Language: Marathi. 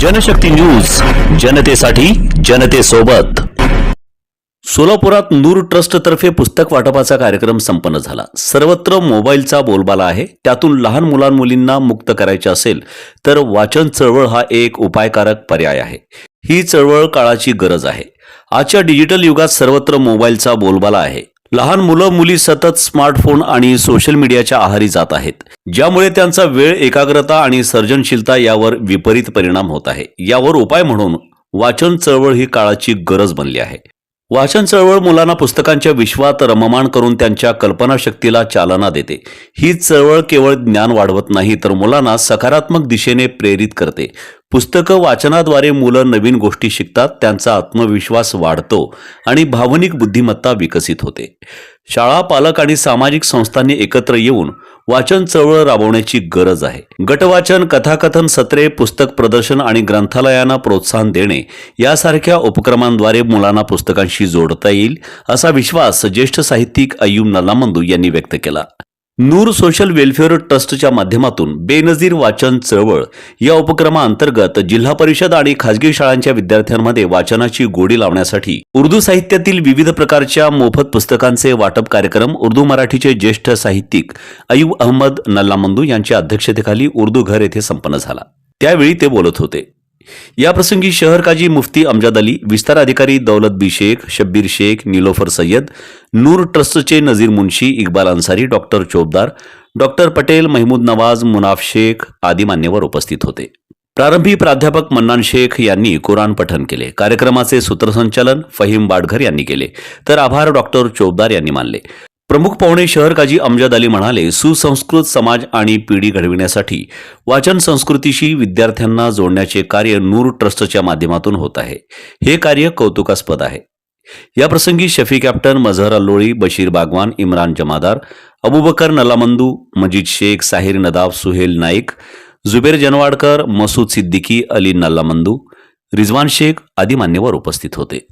जनशक्ती न्यूज जनतेसाठी जनतेसोबत. सोलापुरात नूर ट्रस्टतर्फे पुस्तक वाटपाचा कार्यक्रम संपन्न झाला. सर्वत्र मोबाईलचा बोलबाला आहे. त्यातून लहान मुलांमुलींना मुक्त करायचे असेल तर वाचन चळवळ हा एक उपायकारक पर्याय आहे. ही चळवळ काळाची गरज आहे. आजच्या डिजिटल युगात सर्वत्र मोबाईलचा बोलबाला आहे. लहान मुलं मुली सतत स्मार्टफोन आणि सोशल मीडियाच्या आहारी जात आहेत. ज्यामुळे त्यांचा वेळ एकाग्रता आणि सर्जनशीलता यावर विपरीत परिणाम होत आहे. यावर उपाय म्हणून वाचन चळवळ ही काळाची गरज बनली आहे. वाचन चळवळ मुलांना पुस्तकांच्या विश्वात रममाण करून त्यांच्या कल्पनाशक्तीला चालना देते. ही चळवळ केवळ ज्ञान वाढवत नाही तर मुलांना सकारात्मक दिशेने प्रेरित करते. पुस्तकं वाचनाद्वारे मुलं नवीन गोष्टी शिकतात त्यांचा आत्मविश्वास वाढतो आणि भावनिक बुद्धिमत्ता विकसित होते. शाळा पालक आणि सामाजिक संस्थांनी एकत्र येऊन वाचन चळवळ राबवण्याची गरज आहे. गटवाचन कथाकथन सत्रे पुस्तक प्रदर्शन आणि ग्रंथालयांना प्रोत्साहन देणे यासारख्या उपक्रमांद्वारे मुलांना पुस्तकांशी जोडता येईल असा विश्वास ज्येष्ठ साहित्यिक अय्यूब नल्लामंदू यांनी व्यक्त केला. नूर सोशल वेलफेअर ट्रस्टच्या माध्यमातून बेनजीर वाचन चळवळ या उपक्रमाअंतर्गत जिल्हा परिषद आणि खाजगी शाळांच्या विद्यार्थ्यांमध्ये वाचनाची गोडी लावण्यासाठी उर्दू साहित्यातील विविध प्रकारच्या मोफत पुस्तकांचे वाटप कार्यक्रम उर्दू मराठीचे ज्येष्ठ साहित्यिक अयूब अहमद नल्लामंदू यांच्या अध्यक्षतेखाली उर्दू घर येथे संपन्न झाला. त्यावेळी ते बोलत होते. याप्रसंगी शहर काजी मुफ्ती अमजाद अली विस्तार अधिकारी दौलत बी शेख शब्बीर शेख निलोफर सय्यद नूर ट्रस्टचे नजीर मुन्शी इक्बाल अन्सारी डॉक्टर चोपदार डॉक्टर पटेल महमूद नवाज मुनाफ शेख आदी मान्यवर उपस्थित होते. प्रारंभी प्राध्यापक मन्नान शेख यांनी कुराण पठन केले. कार्यक्रमाचे सूत्रसंचालन फहीम बाडघर यांनी केले. तर आभार डॉक्टर चोपदार यांनी मानले. प्रमुख पाहुणे शहर काजी अमजद अली म्हणाले सुसंस्कृत समाज आणि पिढी घडविण्यासाठी वाचन संस्कृतीशी विद्यार्थ्यांना जोडण्याचे कार्य नूर ट्रस्टच्या माध्यमातून होत आहे. हे कार्य कौतुकास्पद आहे. या प्रसंगी शफी कॅप्टन मझहर अल्लोळी बशीर बागवान इम्रान जमादार अबुबकर नलामंदू मजीद शेख साहिर नदाब सुहेल नाईक जुबेर जनवाडकर मसूद सिद्दीकी अली नल्लामंदू रिजवान शेख आदी मान्यवर उपस्थित होते.